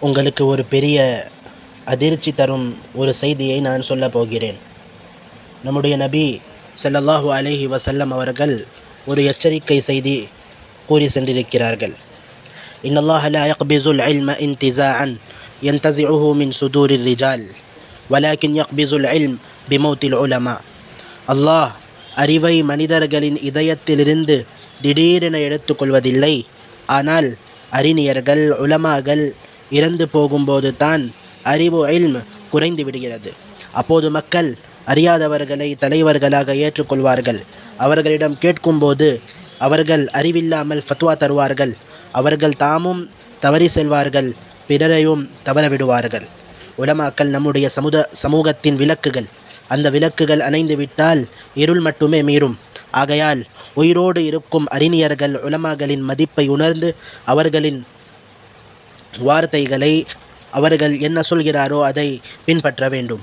உங்களுக்கு ஒரு பெரிய அதிர்ச்சி தரும் ஒரு செய்தியை நான் சொல்ல போகிறேன். நம்முடைய நபி சல்லல்லாஹு அலஹி வசல்லம் அவர்கள் ஒரு எச்சரிக்கை செய்தி கூறி சென்றிருக்கிறார்கள். இன்னல்லாஹ் லா யக்பிசுல் இல்ம இன்திசாஅன் யன்தஸிஉஹு மின் சுதூரிர் ரிஜால் வலாக்கின் யக்பிசுல் இல்ம் பிமௌத்தில் உலமா. அல்லாஹ் அறிவை மனிதர்களின் இதயத்திலிருந்து திடீரென எடுத்துக்கொள்வதில்லை ஆனால் அறிஞர்கள் உலமாகள் இறந்து போகும்போது தான் அறிவு இல்ம் குறைந்து விடுகிறது. அப்போது மக்கள் அறியாதவர்களை தலைவர்களாக ஏற்றுக்கொள்வார்கள். அவர்களிடம் கேட்கும்போது அவர்கள் அறிவில்லாமல் ஃபத்வா தருவார்கள். அவர்கள் தாமும் தவறி செல்வார்கள் பிறரையும் தவற விடுவார்கள் உலமாக்கள் நம்முடைய சமுத சமூகத்தின் விளக்குகள். அந்த விளக்குகள் அணைந்து விட்டால் இருள் மட்டுமே மீறும். ஆகையால் உயிரோடு இருக்கும் அறிஞர்கள் உலமாகளின் மதிப்பை உணர்ந்து அவர்களின் வார்த்தைகளை அவர்கள் என்ன சொல்கிறாரோ அதை பின்பற்ற வேண்டும்.